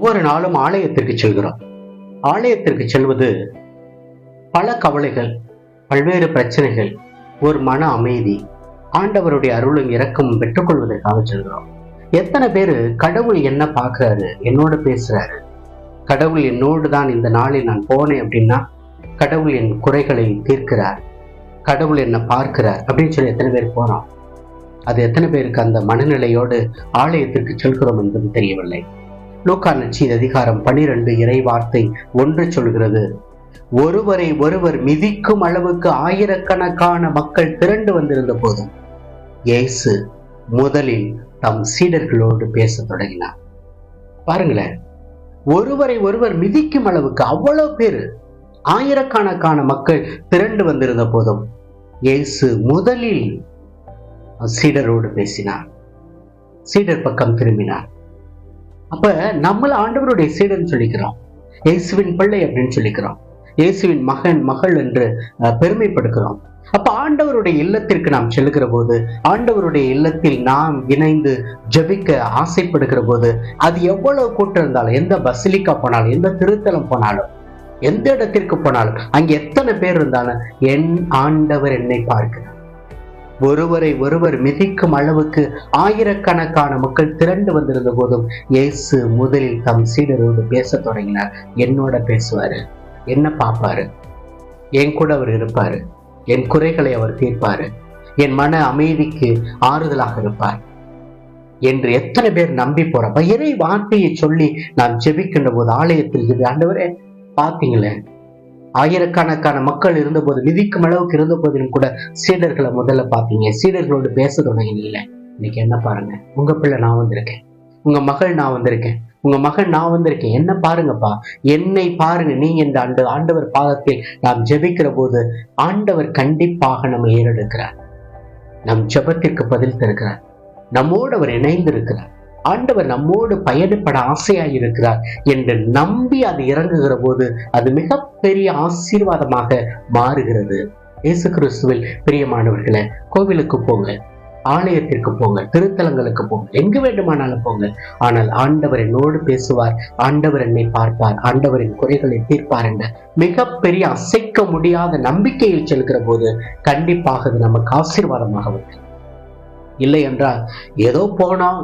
ஒவ்வொரு நாளும் ஆலயத்திற்கு செல்கிறோம். ஆலயத்திற்கு செல்வது பல கவலைகள் பல்வேறு பிரச்சனைகள் ஒரு மன அமைதி ஆண்டவருடைய அருளும் இறக்கமும் பெற்றுக்கொள்வதற்காக செல்கிறோம். எத்தனை பேர் கடவுள் என்ன பார்க்குறாரு என்னோட பேசுறாரு? கடவுள் என்னோடு தான் இந்த நாளில் நான் போனேன் அப்படின்னா கடவுள் என் குறைகளை தீர்க்கிறார். கடவுள் என்னை பார்க்கிறார் அப்படின்னு சொல்லி எத்தனை பேர் போகிறோம் அது எத்தனை பேருக்கு அந்த மனநிலையோடு ஆலயத்திற்கு செல்கிறோம் என்பது தெரியவில்லை. லூக்கா நச்சின் அதிகாரம் பனிரெண்டு இறை வார்த்தை ஒன்று சொல்கிறது. ஒருவரை ஒருவர் மிதிக்கும் அளவுக்கு ஆயிரக்கணக்கான மக்கள் திரண்டு வந்திருந்த போதும் இயேசு முதலில் தம் சீடர்களோடு பேச தொடங்கினார். பாருங்களேன் ஒருவரை ஒருவர் மிதிக்கும் அளவுக்கு அவ்வளவு பேர் ஆயிரக்கணக்கான மக்கள் திரண்டு வந்திருந்த போதும் இயேசு முதலில் சீடரோடு பேசினார். சீடர் பக்கம் திரும்பினார். அப்ப நம்மள ஆண்டவருடைய சீடன் சொல்லிக்கிறோம். இயேசுவின் பிள்ளை அப்படின்னு சொல்லிக்கிறோம். இயேசுவின் மகன் மகள் என்று பெருமைப்படுகிறோம் அப்ப ஆண்டவருடைய இல்லத்திற்கு நாம் செல்லுகிற போது ஆண்டவருடைய இல்லத்தில் நாம் இணைந்து ஜெபிக்க ஆசைப்படுகிற போது அது எவ்வளவு கூட்டம் இருந்தாலும் எந்த பசிலிக்கா போனாலும் எந்த திருத்தலம் போனாலும் எந்த இடத்திற்கு போனாலும் அங்க எத்தனை பேர் இருந்தாலும் என் ஆண்டவர் என்னை பார்க்கிறார். ஒருவரை ஒருவர் மிதிக்கும் அளவுக்கு ஆயிரக்கணக்கான மக்கள் திரண்டு வந்திருந்த போதும் இயேசு முதலில் தம் சீடரோடு பேச தொடங்கினார். என்னோட பேசுவாரு. என்ன பார்ப்பாரு? என் கூட அவர் இருப்பாரு. என் குறைகளை அவர் தீர்ப்பாரு. என் மன அமைதிக்கு ஆறுதலாக இருப்பார். என்று எத்தனை பேர் நம்பி போறப்ப இறை வார்த்தையை சொல்லி நாம் ஜெபிக்கின்ற போது ஆலயத்தில் இது ஆண்டவரே பார்த்தீங்களே ஆயிரக்கணக்கான மக்கள் இருந்தபோது மிதிக்கும் அளவுக்கு இருந்த போதிலும் கூட சீடர்களை முதல்ல பார்த்தீங்க சீடர்களோடு பேச தொடங்கினீங்களே இன்னைக்கு என்ன பாருங்க? உங்க பிள்ளை நான் வந்திருக்கேன். உங்க மகள் நான் வந்திருக்கேன். உங்க மகன் நான் வந்திருக்கேன். என்ன பாருங்கப்பா? என்னை பாருங்க. நீ இந்த ஆண்டு ஆண்டவர் பாதத்தில் நாம் ஜெபிக்கிற போது ஆண்டவர் கண்டிப்பாக நம்ம ஏறெடுக்கிறார். நம் ஜெபத்திற்கு பதில் தருகிறார். நம்மோடு அவர் இணைந்திருக்கிறார். ஆண்டவர் நம்மோடு பயணப்பட ஆசையா இருக்கிறார் என்று நம்பி அது இறங்குகிற போது அது மிகப்பெரிய ஆசீர்வாதமாக மாறுகிறது. இயேசு கிறிஸ்துவில் பிரியமானவர்களை கோவிலுக்கு போங்க ஆலயத்திற்கு போங்க திருத்தலங்களுக்கு போங்க எங்கு வேண்டுமானாலும் போங்க. ஆனால் ஆண்டவர் என்னோடு பேசுவார் ஆண்டவர் என்னை பார்ப்பார் ஆண்டவரின் குறைகளை தீர்ப்பார் என்ற மிகப்பெரிய அசைக்க முடியாத நம்பிக்கையில் செல்கிற போது கண்டிப்பாக அது நமக்கு ஆசீர்வாதமாக வரும் இல்லை என்றால் ஏதோ போனால்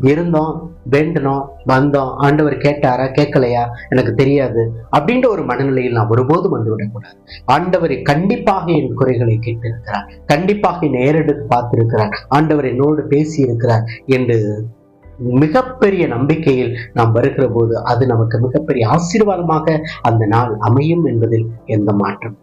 இருந்தோம் வேண்டினோம் வந்தோம் ஆண்டவர் கேட்டாரா கேட்கலையா எனக்கு தெரியாது அப்படின்ற ஒரு மனநிலையில் நாம் ஒருபோதும் வந்துவிடக்கூடாது ஆண்டவரை கண்டிப்பாக என் குறைகளை கேட்டிருக்கிறார். கண்டிப்பாக நேரெடுத்து பார்த்திருக்கிறார். ஆண்டவர் என்னோடு பேசி இருக்கிறார் என்று மிகப்பெரிய நம்பிக்கையில் நாம் வருகிற போது அது நமக்கு மிகப்பெரிய ஆசீர்வாதமாக அந்த நாள் அமையும் என்பதில் எந்த மாற்றம்